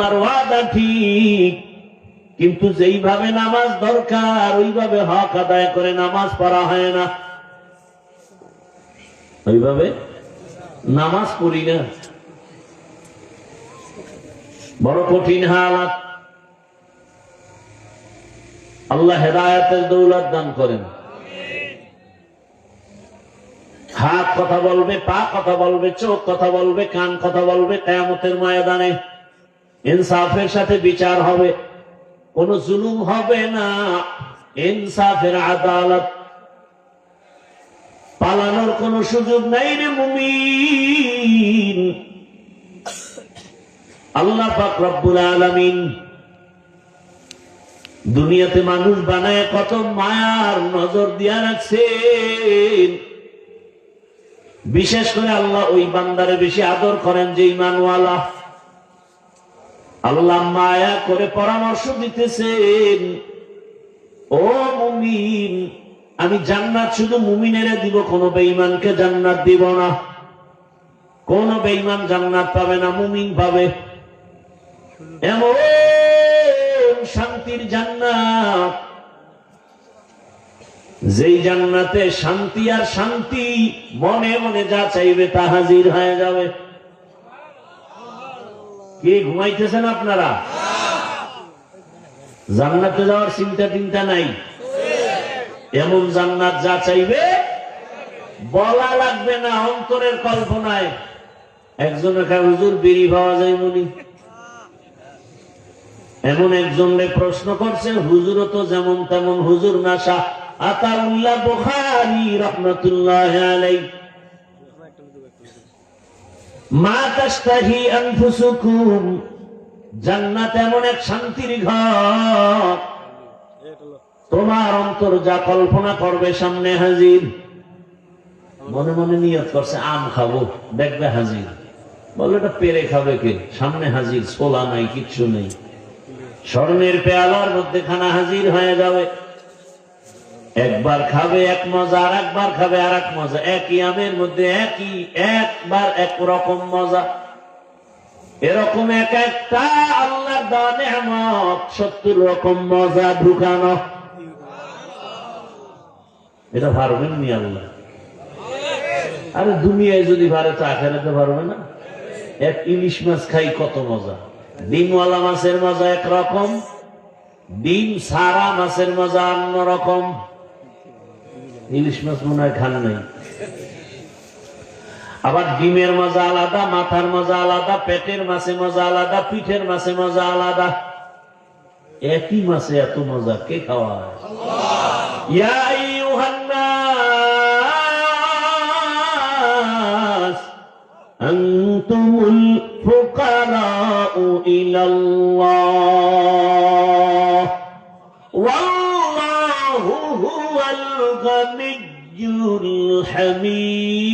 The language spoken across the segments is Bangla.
আল্লাহর ওয়াদা ঠিক। কিন্তু যেইভাবে নামাজ দরকার, ওইভাবে হক আদায় করে নামাজ পড়া হয় না। ওইভাবে নামাজ পড়ি না। বড় কঠিন হালাত। আল্লাহ হেদায়তের দৌলত দান করেন। হাত কথা বলবে, পা কথা বলবে, চোখ কথা বলবে, কান কথা বলবে, কেয়ামতের ময়দানে ইনসাফের সাথে বিচার হবে, কোন জুলুম হবে না। ইনসাফের আদালত পালানোর কোন সুযোগ নাই রে মুমিন। আল্লাহ রব্বুল আলামিন দুনিয়াতে মানুষ বানায় কত মায়ার নজর দিয়া রাখছেন। বিশেষ করে আল্লাহ ওই বান্দারে বেশি আদর করেন যে ইমানওয়ালা। আল্লাহ মায়া করে পরামর্শ দিতেছেন। ও মুমিন, আমি জান্নাত শুধু মুমিনেরে দিব, কোন বেঈমানকে জান্নাত দিব না। কোন বেঈমান জান্নাত পাবে না, মুমিন পাবে। এমন শান্তির জান্নাত, যেই জান্নাতে শান্তি আর শান্তি মনে মনে যা চাইবে তা হাজির হয়ে যাবে। কি ঘুমাইতেছেন আপনারা? জান্নাতে যাওয়ার চিন্তা টিন্তা নাই। এমন জান্নাত যা চাইবে, বলা লাগবে না, অন্তরের কল্পনায়। একজনের কাছে হুজুর, বিড়ি পাওয়া যায় মনি? এমন একজনরে প্রশ্ন করছে, হুজুরও তো যেমন তেমন হুজুর নাসা। আতাউল্লাহ বুখারী রহমতুল্লাহ আলাই মা জান্নাত এমন এক শান্তির ঘর। তোমার অন্তর যা কল্পনা করবে সামনে হাজির। মনে মনে নিয়ত করছে, আম খাব, দেখবে হাজির। বলে এটা পেরে খাবে কে? সামনে হাজির, ছোলা নাই, কিচ্ছু নেই। স্বর্ণের পেয়ালার মধ্যে খানা হাজির হয়ে যাবে। একবার খাবে এক মজা, আর একবার খাবে আর এক মজা। একই আমের মধ্যে একই, একবার এক রকম মজা। এরকম এক একটা আল্লাহ দানে সত্তর রকম মজা ঢুকানো। এটা পারবেন নি আল্লাহ? আরে দুনিয়ায় যদি পারে তো আখেরাতে পারবে না। এক ইলিশ মাছ খাই কত মজা। ডিমওয়ালা মাছের মজা একরকম, ডিম সারা মাছের মজা অন্যরকম। রকম ইলিশ মাছ মনে হয় খান নাই। আবার ডিমের মজা আলাদা, মাথার মজা আলাদা, পেটের মাছে মজা আলাদা, পিঠের মাছে মজা আলাদা। একই মাছে এত মজা, কে খাওয়ায়? নাস আনতুমুল الغني الحميد.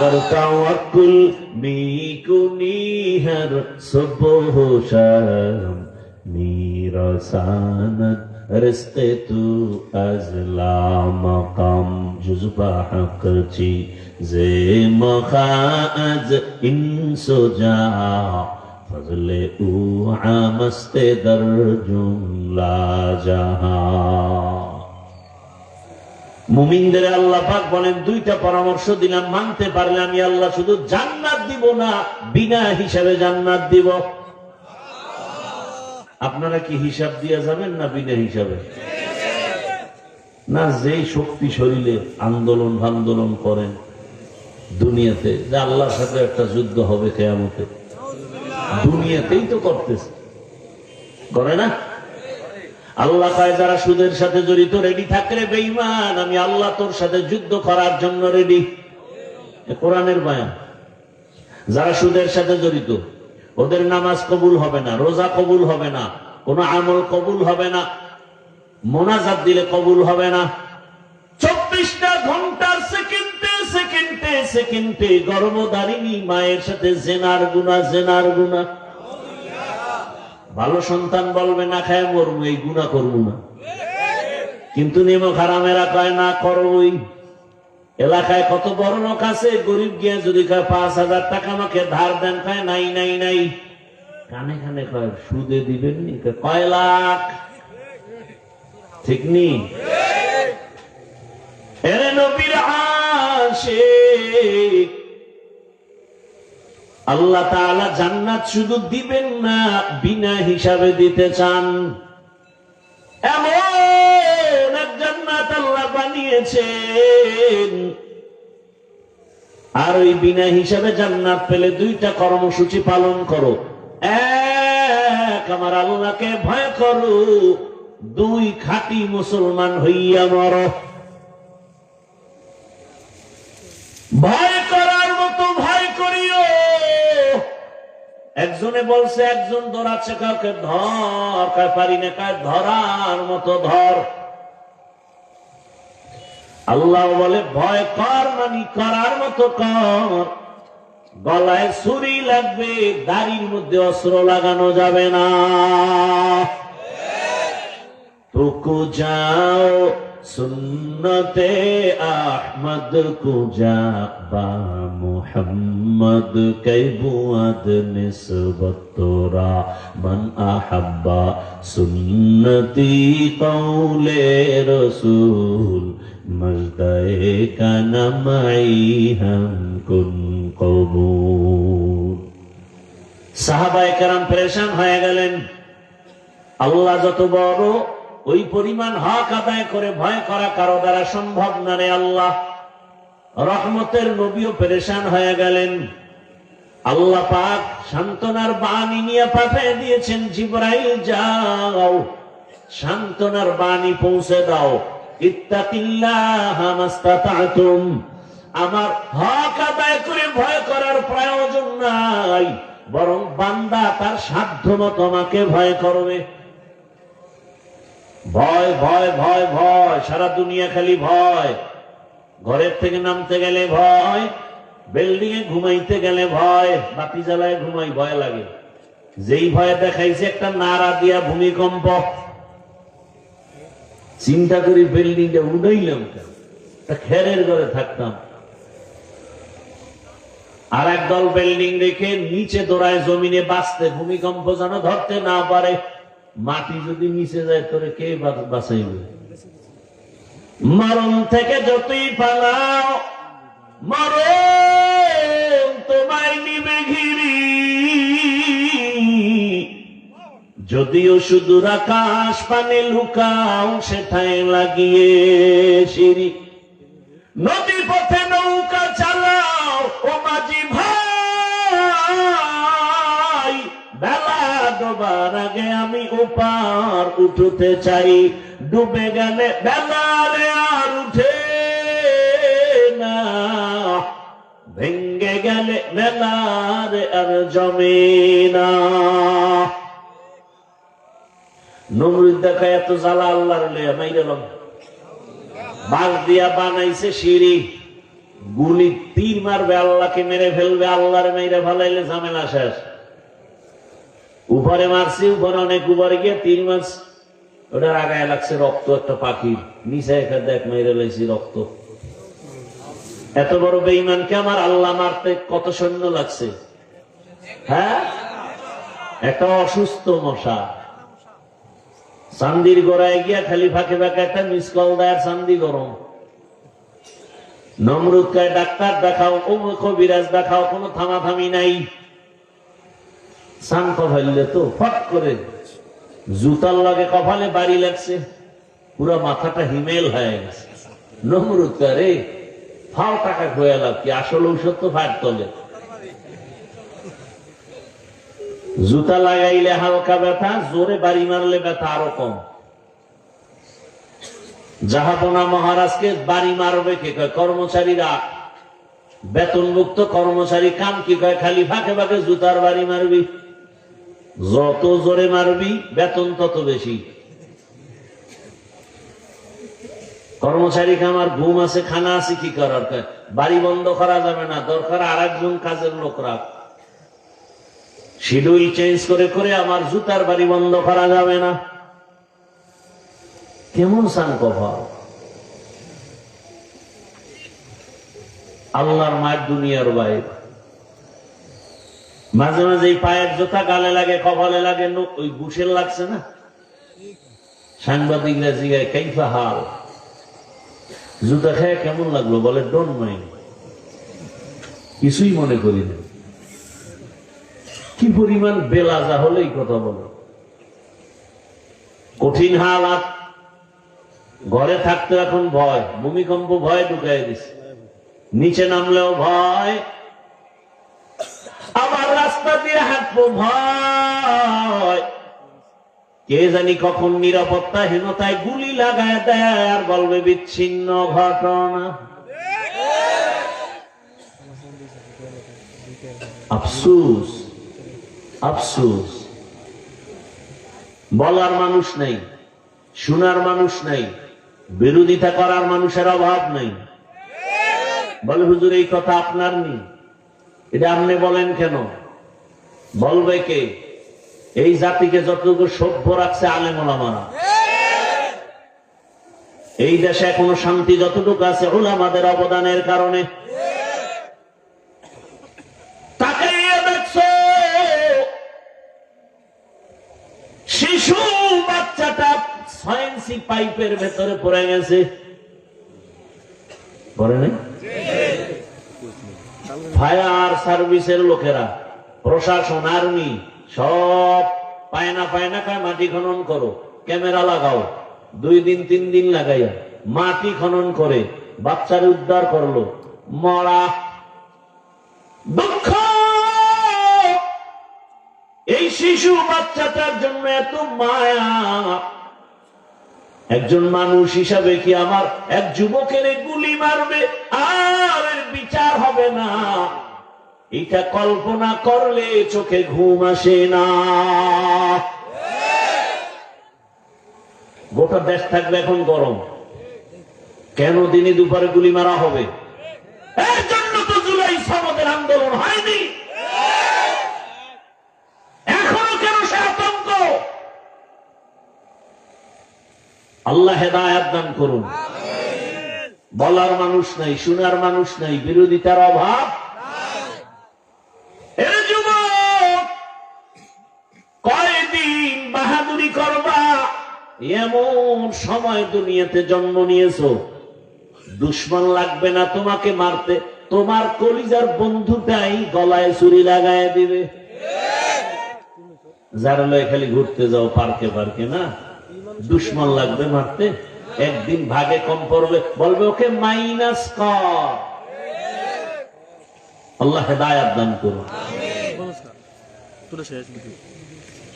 برتوكل میکنی هر صبح و شام. میرساند رزق تو از لا مقام. جز با حق چی زی مخا از إنسو جا. Fazle u amaste darjun la jahan মুমিনদের আল্লাহ পাক বলেন, দুইটা পরামর্শ দিলাম, মানতে পারলে আমি আল্লাহ শুধু জান্নাত দিব না, বিনা হিসাবে জান্নাত দিব। আপনারা কি হিসাব দিয়া যাবেন না বিনা হিসাবে? না, যেই শক্তি শরীরে আন্দোলন আন্দোলন করেন দুনিয়াতে, যে আল্লাহর সাথে একটা যুদ্ধ হবে কেয়ামতে দুনিয়াতেই তো করতেছে। করে না? আল্লাহ কয়, যারা সুদের সাথে জড়িত রেডি থাকলে বেইমান আমি আল্লাহ তোর সাথে যুদ্ধ করার জন্য রেডি কোরআনের বায়ান। যারা সুদের সাথে জড়িত, ওদের নামাজ কবুল হবে না, রোজা কবুল হবে না, কোন আমল কবুল হবে না, মোনাজাত দিলে কবুল হবে না। চব্বিশটা সেকেন্ডে সেকেন্ডে গর্ভধারিণী মায়ের সাথে জেনার গুণা জেনার গুণা। ভালো সন্তান বলবে না খায় মরবো এই গুণা করব না। কিন্তু নেমো খারামেরা কয় না করবই। এলাকায় কত বড় লোক আছে গরিব গিয়ে যদি কয় পাঁচ হাজার টাকা আমাকে ধার দেন। কয় নাই নাই নাই। কানে কানে কয় সুদে দিবেন নি? কয়, লাখ। ঠিক নি? এরে নবীর আশিক আল্লাহ তাআলা জান্নাত শুধু দিবেন না, বিনা হিসাবে দিতে চান। এমন এক জান্নাত আল্লাহ বানিয়েছেন। আর ওই বিনা হিসাবে জান্নাত পেলে দুইটা কর্মসূচি পালন করো। এক, আমার আল্লাহকে ভয় করো। দুই, খাঁটি মুসলমান হইয়া মরো। ভয় করার মতো ভয় করিও একজনে বলছে একজন ধরাচ্ছে কাউকে ধর। কার পারি না। কার ধরার মতো ধর। আল্লাহ বলে ভয় কর মানি করার মতো কর। গলায় ছুরি লাগবে দাড়ির মধ্যে অস্ত্র লাগানো যাবে না। তুকু যাও সুন্নতে আহমদ কুজা বা মুহাম্মদ কৈবুয়াদ নিসবতরা মন আহাব্বা সুন্নতি কৌলে রসুল, মজদায়ে কানামাই হম কুন কবু সাহাবায়ে কেরাম পরেশান হয়ে গেলেন। আল্লাহ যত বড় ওই পরিমাণ হক আদায় করে ভয় করা কারও দ্বারা সম্ভব না রে আল্লাহ। রহমতের নবীও পেরেশান হয়ে গেলেন। আল্লাহ পাক সান্ত্বনার বাণী নিয়ে পাঠিয়ে দিয়েছেন, জিব্রাইল, যাও। সান্ত্বনার বাণী পৌঁছে দাও। আমার হক আদায় করে ভয় করার প্রয়োজন নাই, বরং বান্দা তার সাধ্য মতো আমাকে ভয় করবে। ভয় ভয় ভয় ভয়, সারা দুনিয়া খালি ভয়। ঘরের থেকে নামতে গেলে ভয় বিল্ডিং এ ঘুমাইতে গেলে ভয়, বাতি জ্বালায় ঘুমাই ভয় লাগে। যেই ভয় দেখাইছে একটা নাড়া দিয়া ভূমিকম্প। চিন্তা করি বিল্ডিংটা উড়াইলাম খেরের ঘরে থাকতাম। আর একদল বিল্ডিং রেখে নিচে দৌড়ায় জমিনে বাঁচতে ভূমিকম্প যেন ধরতে না পারে। মাটি যদি নিচে যায়, তোরে কে বাঁচাইবে? মরণ থেকে যতই পালাও, মরণ তোমায় নিবে ঘিরি। যদিও শুধু আকাশ পানে লুকাও সেটাই লাগিয়ে সিঁড়ি। নদী ওপার উঠতে চাই। ডুবে গেলে বেলারে আর উঠে না। ভেঙ্গে গেলে বেলারে আর জমে না। নমরুদ দেখা এত জ্বালা আল্লাহর লইয়া বাঘ দিয়া বানাইছে সিঁড়ি। গুলি তীর মারবে, আল্লাহকে মেরে ফেলবে, আল্লাহর মেরে ফেলাইলে ঝামেলা শেষ। উপরে মারছি, উপরে অনেক উপরে গিয়ে তিন মাস ওটার আগায় লাগছে রক্ত, একটা পাখির নিচে এখানে দেখ মেরে লাইছি রক্ত। এত বড় বেইমানকে আমার আল্লাহ মারতে কত সৈন্য লাগছে। হ্যাঁ? একটা অসুস্থ মশা। চান্দির গোড়ায় গিয়া খালি ফাঁকে ফাঁকে একটা মিস কল দেয়, চান্দি গরম। নমরুদ কায় ডাক্তার দেখাও কবিরাজ দেখাও, কোনো থামাথামি নাই। শান্ত হইলে তো ফট করে জুতার লাগে কপালে বাড়ি লাগছে। পুরো মাথাটা হিমেল হয়ে গেছে। নমরুদ রে ফাও টাকা খোয়া লাভ কি? আসল ঔষধ তো ফাট তলে। জুতা লাগাইলে হালকা ব্যথা, জোরে বাড়ি মারলে ব্যথা আরও কম। জাহাপনা মহারাজকে বাড়ি মারবে কে কয়? কর্মচারীরা। বেতনমুক্ত কর্মচারী কাম কি কয়? খালি ফাঁকে ফাঁকে জুতার বাড়ি মারবি। যত জোরে মারবি, বেতন তত বেশি। কর্মচারী আমার ঘুম আছে, খানা আছে, কি করার? বাড়ি বন্ধ করা যাবে না, দরকার আর একজন কাজের লোক রাখ। শিডিউল চেঞ্জ করে করে আমার জুতার বাড়ি বন্ধ করা যাবে না। কেমন সান কফা আল্লাহর মায়ের দুনিয়ার বাইরে। মাঝে মাঝে পায়ের জোতা গালে লাগে, কপালে লাগে ওই বুসের লাগছে না? সাংবাদিকরা জিগায়, কাইফা হাল? জুতা খেয়ে কেমন লাগল বলে, ডোন্ট মাইন্ড। কিছুই মনে করি না। কি পরিমাণ বেলাজা হলেই কথা বলে। কঠিন হাল হালাত ঘরে থাকতে এখন ভয়, ভূমিকম্প ভয় ঢুকাই দিছে। নিচে নামলেও ভয় রাস্তা দিয়ে হাঁটবো ভয়। কে জানি কখন নিরাপত্তাহীনতায় গুলি লাগায় দেয় আর বলবে বিচ্ছিন্ন ঘটনা। আফসুস আফসুস। বলার মানুষ নেই, শোনার মানুষ নেই, বিরোধিতা করার মানুষের অভাব নেই। বলে, হুজুর, এই কথা আপনার নেই। এটা আপনি বলেন কেন? বলবে কে? এই জাতিকে যতটুকু সভ্য রাখছে আলেমোলামারা এই দেশে এখনও শান্তি যতটুকু আছে ওলামাদের অবদানের কারণে। ফায়ার সার্ভিসের লোকেরা। প্রশাসন, আর্মি, সব পায়না পায়না খায় মাটি খনন করো, ক্যামেরা লাগাও, দুই দিন, তিন দিন লাগাইয়া মাটি খনন করে বাচ্চার উদ্ধার করল। মরা এই শিশু বাচ্চাটার জন্য এত মায়া। একজন মানুষ হিসাবে কি আমার এক যুবকের গুলি মারবে? আর বিচার হবে না। এটা কল্পনা করলে চোখে ঘুম আসে না। গোটা দেশ থাকবে এখন গরম। কেন দিনে দুপুরে গুলি মারা হবে? এর জন্য তো জুলাই সমাজের আন্দোলন হয়নি। এখনও কেন সে আতঙ্ক? আল্লাহ হেদায়াত দান করুন। বলার মানুষ নাই শোনার মানুষ নাই বিরোধিতার অভাব এ যুবক কয়দিন বাহাদুরি করবা এমন সময় দুনিয়াতে জন্ম নিয়েছো। দুশ্মন লাগবে না তোমাকে মারতে। তোমার কলিজার বন্ধুটাই গলায় চুরি লাগায় দিবে। যারা লয় খালি ঘুরতে যাও পার্কে পার্কে না? দুশ্মন লাগবে মারতে। একদিন ভাগে কম পড়বে। বলবে, ওকে মাইনাস কর। আল্লাহ হেদায়াত করুন।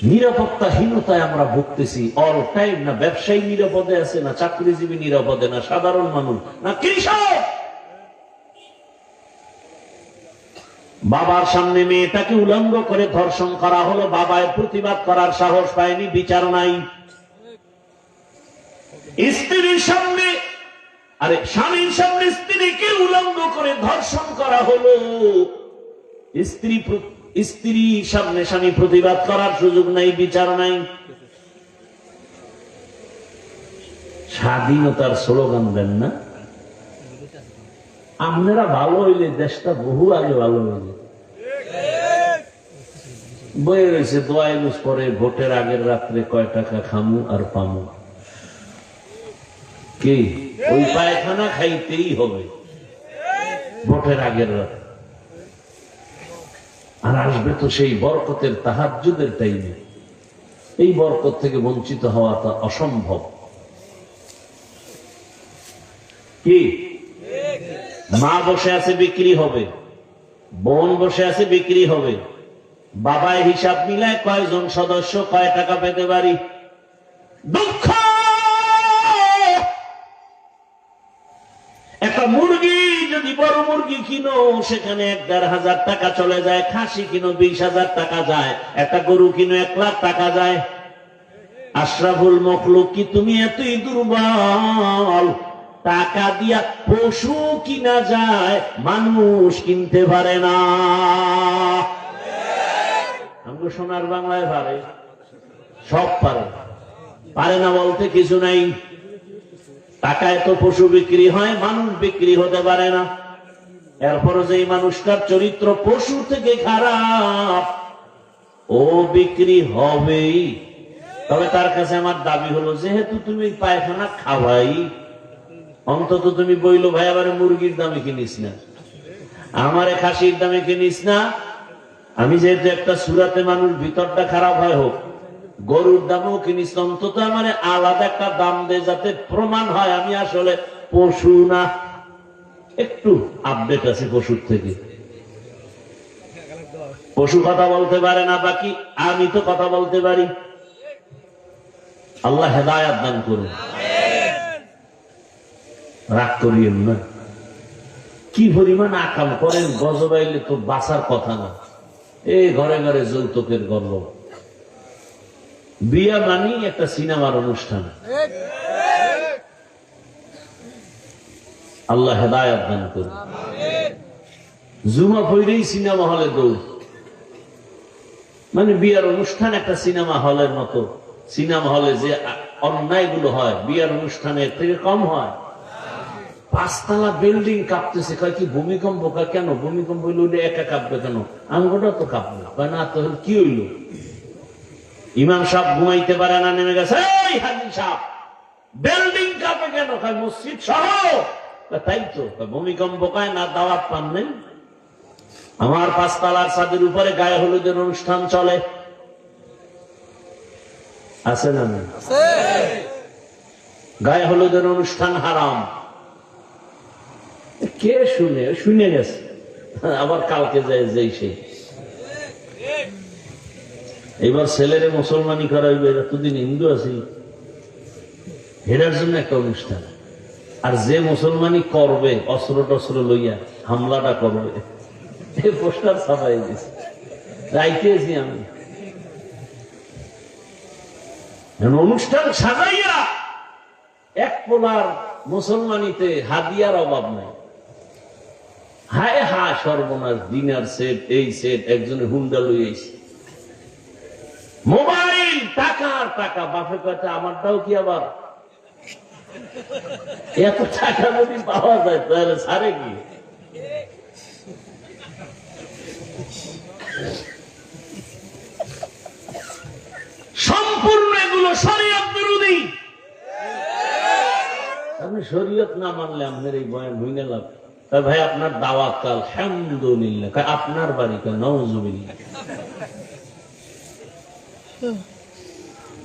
নিরাপত্তাহীনতায় আমরা ভুগতেছি অল টাইম না ব্যবসায়ী নিরাপদে আছে, না চাকরিজীবী নিরাপদে, না সাধারণ মানুষ, না কৃষক। বাবার সামনে মেয়েটাকে উলঙ্গ করে ধর্ষণ করা হলো, বাবায় প্রতিবাদ করার সাহস পায়নি, বিচার নাই। স্ত্রীর সামনে, আরে স্বামীর সামনে স্ত্রীকে উলঙ্গ করে ধর্ষণ করা হলো। স্ত্রী স্ত্রী সামনে স্বামী প্রতিবাদ করার সুযোগ নাই, বিচার নাই। স্বাধীনতার স্লোগান দেন না। আপনারা ভালো হইলে দেশটা বহু আগে ভালো হইলে বয়ে রয়েছে দোয়াইলুস পরে ভোটের আগের রাত্রে কয় টাকা খামু আর পামু। কি? ওই পায়খানা খাইতেই হবে। ভোটের আগের রাতে আর আসবে তো সেই বরকতের তাহাজ্জুদের টাইমে এই বরকত থেকে বঞ্চিত হওয়াটা অসম্ভব। কি? মা বসে আছে বিক্রি হবে, বোন বসে আছে বিক্রি হবে, বাবায় হিসাব মিলায় কয়জন সদস্য, কয় টাকা পেতে পারি? দুঃখ! মুরগি কিনো, সেখানে এক দেড় হাজার টাকা চলে যায়, খাসি কিনো, বিশ হাজার টাকা যায়, একটা গরু কিনো, এক লাখ টাকা যায়। আশরাফুল মখলুক কি তুমি এতই দুর্বল? টাকা দিয়া পশু কিনা যায়, মানুষ কিনতে পারে না। আমি সোনার বাংলায় পারে, সব পারে। পারে না বলতে কিছু নাই। টাকায় তো পশু বিক্রি হয়, মানুষ বিক্রি হতে পারে না। এরপরে যে মানুষটার চরিত্র পশু থেকে খারাপ, ও বিক্রি হবেই। তবে তার কাছে আমার দাবি হলো, যেহেতু তুমি পায়খানা খাওয়াই, অন্তত তুমি বইলো, ভাই, আবার মুরগির দামে কিনিস না। আমারে খাসির দামে কিনিস না। আমি যেহেতু একটা সুরাতে মানুষ, ভিতরটা খারাপ হয় হোক, গরুর দামও কিনিস অন্তত আমার আলাদা একটা দাম দেয় যাতে প্রমাণ হয় আমি আসলে পশু না। একটু আপডেট আছে পশুর থেকে। পশু কথা বলতে পারে না, বাকি আমি তো কথা বলতে পারি। আল্লাহ হেদায়াত দান করুন। রাগ করিয়েন না। কি পরিমাণ আকাম করেন গজবাইলে তো বাঁচার কথা না। এই ঘরে ঘরে যৌতুকের গর্ব বিয়া মানি একটা সিনেমার অনুষ্ঠান। আল্লাহ হেদায়াত দান করুন। জুমা পইরেই সিনেমা হলে দৌড়। মানে বিয়ার অনুষ্ঠান একটা সিনেমা হলের মতো। সিনেমা হলে যে অন্যায়গুলো হয়, বিয়ার অনুষ্ঠানের থেকে কম হয়। পাঁচতলা বিল্ডিং কাঁপতেছে, কয় কি ভূমিকম্প? কয় কেন ভূমিকম্প হইলে? ওটা একা কাঁপবে কেন? আঙ্গটা তো কাঁপবে কয় না, তো কি হইল? ইমাম সাহেব ঘুমাইতে পারে না, নেমে গেছে বিল্ডিং কাঁপে কেন? কয় মসজিদ সহ তাই তো? ভূমিকম্প কয় না দাওয়াত পান নেই? আমার পাঁচতলার ছাদের উপরে গায়ে হলুদের অনুষ্ঠান চলে। আছে না? গায়ে হলুদের অনুষ্ঠান হারাম। কে শুনে? শুনে গেছে। আবার কালকে যায় যেই সেই এবার ছেলেরে মুসলমানি করা হইবে এতদিন হিন্দু আছি। হেরার জন্য একটা অনুষ্ঠান। আর যে মুসলমানি করবে অস্ত্র টস্ত্র লইয়া হামলাটা করবে পোস্টার ছাপাই দিছে রাইতেছি আমি। অনুষ্ঠান সাজাইয়া এক পোলার মুসলমানিতে হাদিয়ার অভাব নাই। হায় হা, সর্বনাশ ডিনার সেট, এই সেট, একজনে হুন্ডা লইয়েছে মোবাইল টাকা আর টাকা বাপে কথা আমারটাও কি আবার? এত টাকা যদি পাওয়া যায় তাহলে সারে কি? সম্পূর্ণ এগুলো শরীয়ত বিরোধী। আপনি শরীয়ত না মানলে আপনার এই বয়ান হইনে লাভ তা ভাই আপনার দাওয়াত কাল আলহামদুলিল্লাহ। কয় আপনার বাড়ি কয় নওজুবিল্লাহ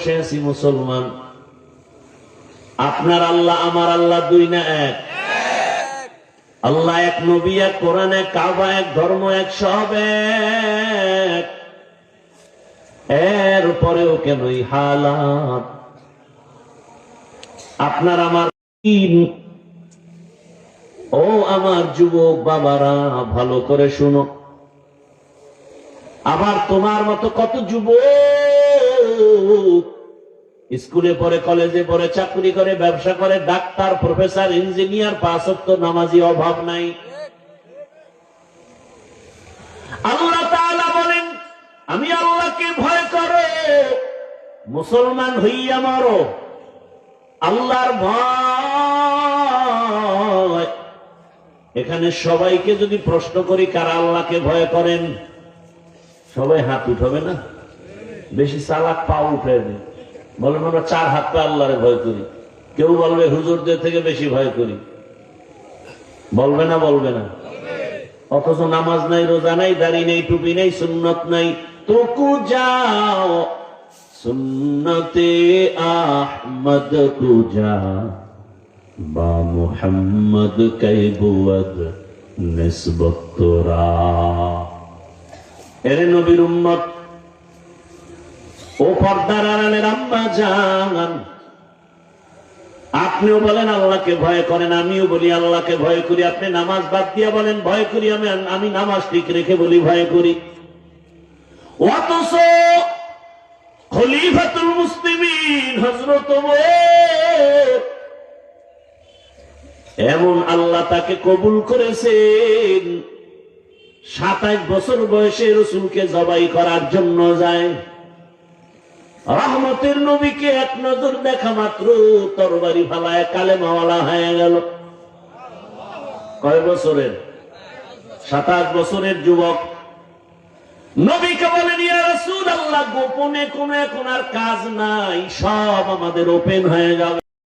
বসে আছি মুসলমান। আপনার আল্লাহ, আমার আল্লাহ দুই না এক। আল্লাহ এক নবী, এক কোরআন, এক কাবা, এক ধর্ম, এক সব এক। এর উপরেও কেন হালাত? আপনার আমার ও আমার যুবক বাবারা, ভালো করে শুনো। আবার তোমার মতো কত যুবক স্কুলে পড়ে, কলেজে পড়ে, চাকরি করে, ব্যবসা করে, ডাক্তার, প্রফেসর, ইঞ্জিনিয়ার পাঁচত্ব নামাজি অভাব নাই। বলেন, আমি আল্লাহকে ভয় করো, মুসলমান হইয়া মরো। আল্লাহর ভয়। এখানে সবাইকে যদি প্রশ্ন করি, কারা আল্লাহকে ভয় করেন? সবাই হাত উঠাবে না? বেশি চালাক পা উঠে বলে, আমরা চার হাত পা আল্লাহরে ভয় করি। কেউ বলবে, হুজুরদের থেকে বেশি ভয় করি। বলবে না বলবে না। অথচ নামাজ নাই, রোজা নাই, দাড়ি নেই, টুপি নেই, সুন্নত নাই। তোকু যাও, সুন্নতে আহমদ কুজা বা মুহাম্মদ কৈবুয়াদ নিসবত তোরা। এরে নবীর উম্মত ও পর্দার আড়ালের আম্মা জান। আপনিও বলেন, আল্লাহকে ভয় করেন, আমিও বলি, আল্লাহকে ভয় করি। আপনি নামাজ বাদ দিয়ে বলেন, ভয় করি, আমি আমি নামাজ ঠিক রেখে বলি, ভয় করি। খলিফাতুল মুসলিমিন হজরত এমন আল্লাহ তাকে কবুল করেছেন, সাতাশ বছর বয়সে রসুলকে জবাই করার জন্য যায়। রহমতের নবীকে এক নজর দেখা মাত্র, তরবারি ফালায় কালে মাওয়ালা হয়ে গেল। কয় বছরের? সাতাশ বছরের যুবক। নবীকে বলেন গোপনে কোনো এখন আর কাজ নাই, সব আমাদের ওপেন হয়ে যাবে।